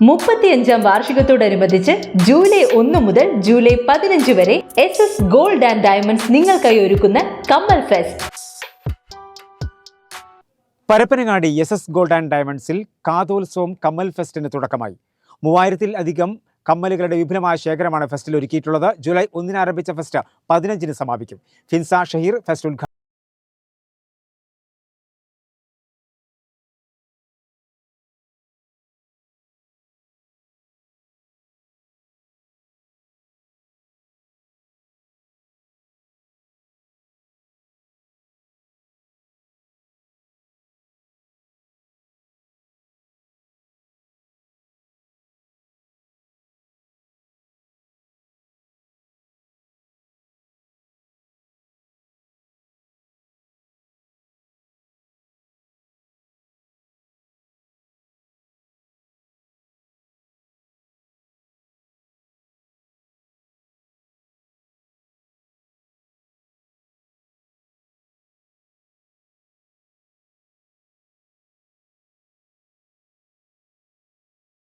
മുപ്പത്തിയഞ്ചാം വാർഷികത്തോടനുബന്ധിച്ച് ജൂലൈ ഒന്ന് മുതൽ ജൂലൈ പതിനഞ്ച് വരെ S S gold and diamonds നിങ്ങൾക്കായി ഒരുക്കുന്ന കമ്മൽ fest. Parappanangadi S S gold and ഡയമണ്ട്സിൽ കാതോത്സവം കമ്മൽ ഫെസ്റ്റിന് തുടക്കമായി. മൂവായിരത്തിൽ അധികം കമ്മലുകളുടെ വിപുലമായ ശേഖരമാണ് ഫെസ്റ്റിൽ ഒരുക്കിയിട്ടുള്ളത്. ജൂലൈ ഒന്നിന് ആരംഭിച്ച ഫെസ്റ്റ് പതിനഞ്ചിന് സമാപിക്കും. ഫിൻസ ഷഹീർ ഫെസ്റ്റ്